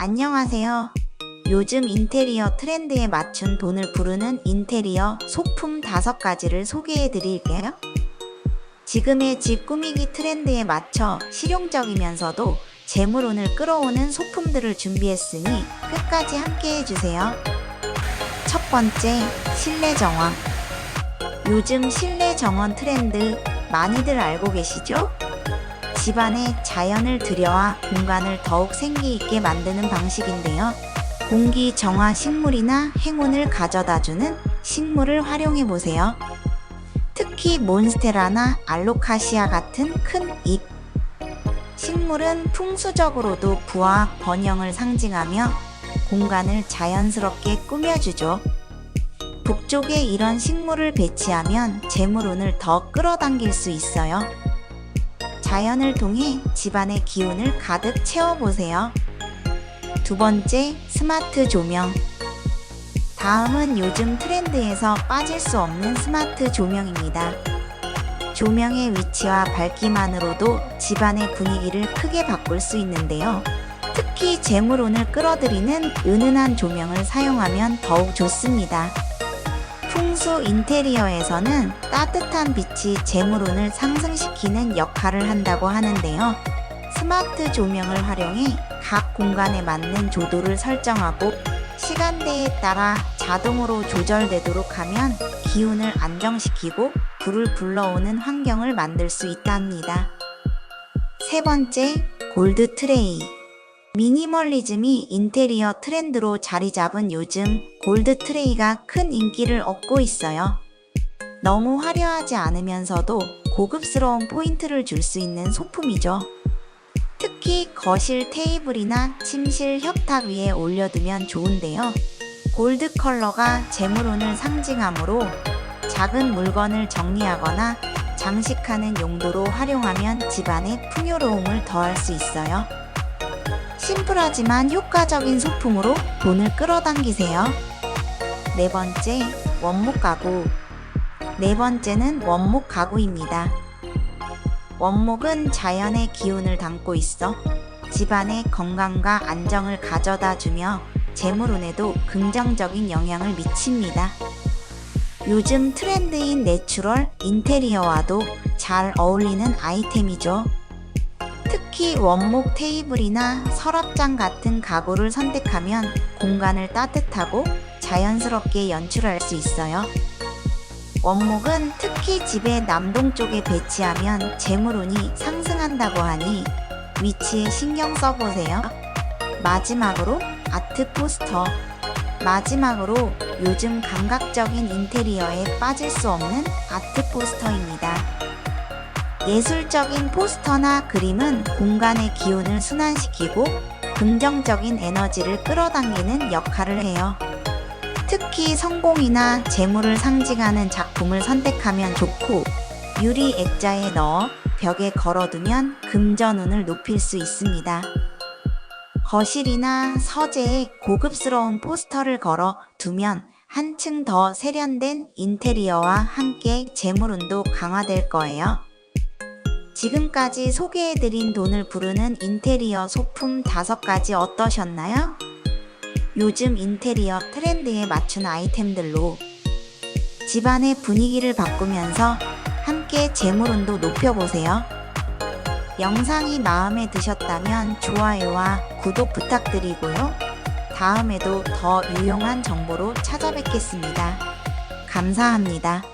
안녕하세요. 요즘 인테리어 트렌드에 맞춘 돈을 부르는 인테리어 소품 5가지를 소개해 드릴게요. 지금의 집 꾸미기 트렌드에 맞춰 실용적이면서도 재물운을 끌어오는 소품들을 준비했으니 끝까지 함께 해주세요. 첫 번째, 실내 정화. 요즘 실내 정원 트렌드 많이들 알고 계시죠? 집안에 자연을 들여와 공간을 더욱 생기 있게 만드는 방식인데요. 공기 정화 식물이나 행운을 가져다주는 식물을 활용해 보세요. 특히 몬스테라나 알로카시아 같은 큰 잎. 식물은 풍수적으로도 부와 번영을 상징하며 공간을 자연스럽게 꾸며주죠. 북쪽에 이런 식물을 배치하면 재물운을 더 끌어당길 수 있어요. 자연을 통해 집안의 기운을 가득 채워보세요. 두 번째, 스마트 조명. 다음은 요즘 트렌드에서 빠질 수 없는 스마트 조명입니다. 조명의 위치와 밝기만으로도 집안의 분위기를 크게 바꿀 수 있는데요. 특히 재물운을 끌어들이는 은은한 조명을 사용하면 더욱 좋습니다. 풍수 인테리어에서는 따뜻한 빛이 재물운을 상승시키는 역할을 한다고 하는데요. 스마트 조명을 활용해 각 공간에 맞는 조도를 설정하고 시간대에 따라 자동으로 조절되도록 하면 기운을 안정시키고 불을 불러오는 환경을 만들 수 있답니다. 세 번째, 골드 트레이. 미니멀리즘이 인테리어 트렌드로 자리 잡은 요즘 골드 트레이가 큰 인기를 얻고 있어요. 너무 화려하지 않으면서도 고급스러운 포인트를 줄 수 있는 소품이죠. 특히 거실 테이블이나 침실 협탁 위에 올려두면 좋은데요. 골드 컬러가 재물운을 상징하므로 작은 물건을 정리하거나 장식하는 용도로 활용하면 집안의 풍요로움을 더할 수 있어요. 심플하지만 효과적인 소품으로 돈을 끌어당기세요. 네 번째, 원목 가구. 네 번째는 원목 가구입니다. 원목은 자연의 기운을 담고 있어 집안의 건강과 안정을 가져다 주며 재물운에도 긍정적인 영향을 미칩니다. 요즘 트렌드인 내추럴 인테리어와도 잘 어울리는 아이템이죠. 특히 원목 테이블이나 서랍장 같은 가구를 선택하면 공간을 따뜻하고 자연스럽게 연출할 수 있어요. 원목은 특히 집의 남동쪽에 배치하면 재물운이 상승한다고 하니 위치에 신경 써보세요. 마지막으로 아트 포스터. 마지막으로 요즘 감각적인 인테리어에 빠질 수 없는 아트 포스터입니다. 예술적인 포스터나 그림은 공간의 기운을 순환시키고 긍정적인 에너지를 끌어당기는 역할을 해요. 특히 성공이나 재물을 상징하는 작품을 선택하면 좋고 유리 액자에 넣어 벽에 걸어두면 금전운을 높일 수 있습니다. 거실이나 서재에 고급스러운 포스터를 걸어 두면 한층 더 세련된 인테리어와 함께 재물운도 강화될 거예요. 지금까지 소개해드린 돈을 부르는 인테리어 소품 5가지 어떠셨나요? 요즘 인테리어 트렌드에 맞춘 아이템들로 집안의 분위기를 바꾸면서 함께 재물운도 높여보세요. 영상이 마음에 드셨다면 좋아요와 구독 부탁드리고요. 다음에도 더 유용한 정보로 찾아뵙겠습니다. 감사합니다.